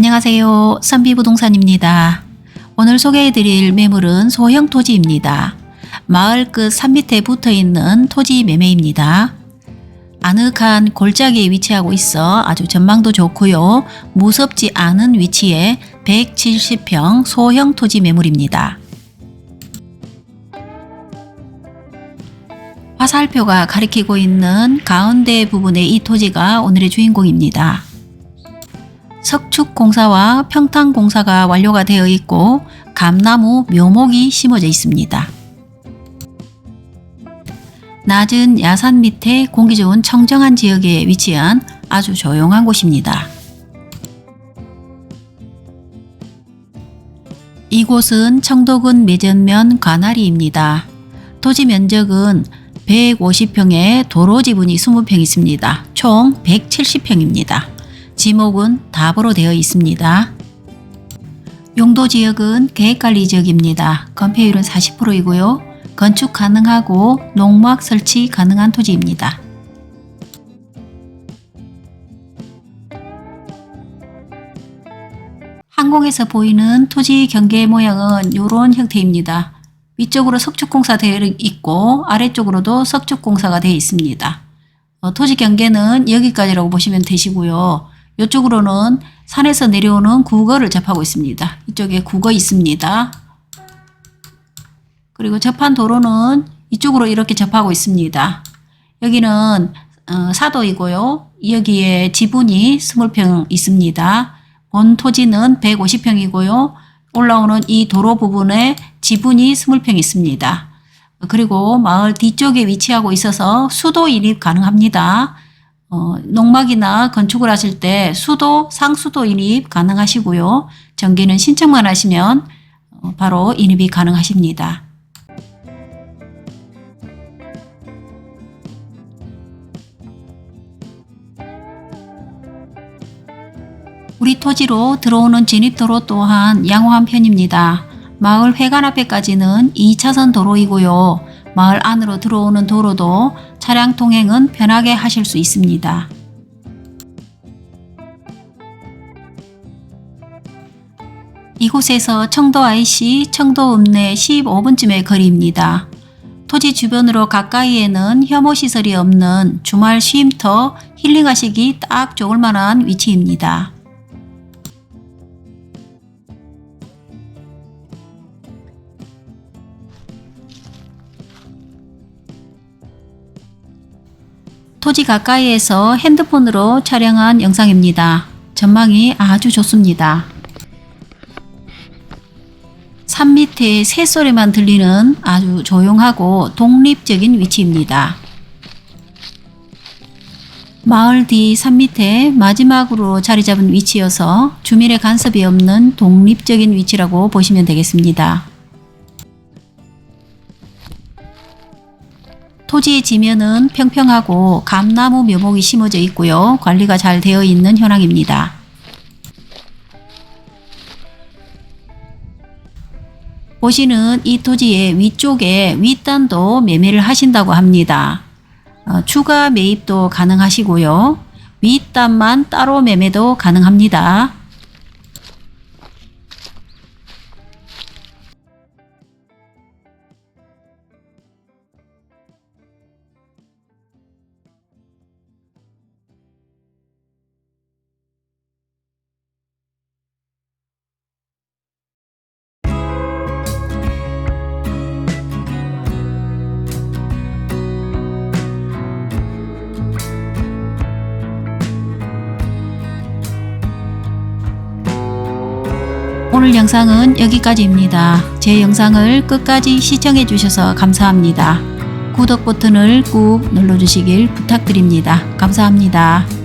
안녕하세요. 선비부동산입니다. 오늘 소개해드릴 매물은 소형 토지입니다. 마을 끝 산 밑에 붙어 있는 토지 매매입니다. 아늑한 골짜기에 위치하고 있어 아주 전망도 좋고요. 무섭지 않은 위치에 170평 소형 토지 매물입니다. 화살표가 가리키고 있는 가운데 부분의 이 토지가 오늘의 주인공입니다. 석축공사와 평탄공사가 완료가 되어 있고 감나무 묘목이 심어져 있습니다. 낮은 야산 밑에 공기 좋은 청정한 지역에 위치한 아주 조용한 곳입니다. 이곳은 청도군 매전면 관아리입니다. 토지 면적은 150평에 도로 지분이 20평 있습니다. 총 170평입니다. 지목은 답으로 되어 있습니다. 용도 지역은 계획관리 지역입니다. 건폐율은 40%이고요. 건축 가능하고 농막 설치 가능한 토지입니다. 항공에서 보이는 토지 경계 모양은 이런 형태입니다. 위쪽으로 석축공사 되어 있고 아래쪽으로도 석축공사가 되어 있습니다. 어, 토지 경계는 여기까지라고 보시면 되시고요. 이쪽으로는 산에서 내려오는 국어를 접하고 있습니다. 이쪽에 국어 있습니다. 그리고 접한 도로는 이쪽으로 이렇게 접하고 있습니다. 여기는 어, 사도이고요. 여기에 지분이 20평 있습니다. 본 토지는 150평이고요. 올라오는 이 도로 부분에 지분이 20평 있습니다. 그리고 마을 뒤쪽에 위치하고 있어서 수도 인입 가능합니다. 어, 농막이나 건축을 하실 때 수도, 상수도 인입 가능하시고요. 전기는 신청만 하시면 어, 바로 인입이 가능하십니다. 우리 토지로 들어오는 진입도로 또한 양호한 편입니다. 마을 회관 앞에까지는 2차선 도로이고요. 마을 안으로 들어오는 도로도 차량 통행은 편하게 하실 수 있습니다. 이곳에서 청도 IC 청도 읍내 15분쯤의 거리입니다. 토지 주변으로 가까이에는 혐오 시설이 없는 주말 쉼터 힐링하시기 딱 좋을 만한 위치입니다. 토지 가까이에서 핸드폰으로 촬영한 영상입니다. 전망이 아주 좋습니다. 산 밑에 새소리만 들리는 아주 조용하고 독립적인 위치입니다. 마을 뒤 산 밑에 마지막으로 자리 잡은 위치여서 주민의 간섭이 없는 독립적인 위치라고 보시면 되겠습니다. 토지의 지면은 평평하고 감나무 묘목이 심어져 있고요. 관리가 잘 되어 있는 현황입니다. 보시는 이 토지의 위쪽에 윗단도 매매를 하신다고 합니다. 어, 추가 매입도 가능하시고요. 윗단만 따로 매매도 가능합니다. 오늘 영상은 여기까지입니다. 제 영상을 끝까지 시청해 주셔서 감사합니다. 구독 버튼을 꾹 눌러주시길 부탁드립니다. 감사합니다.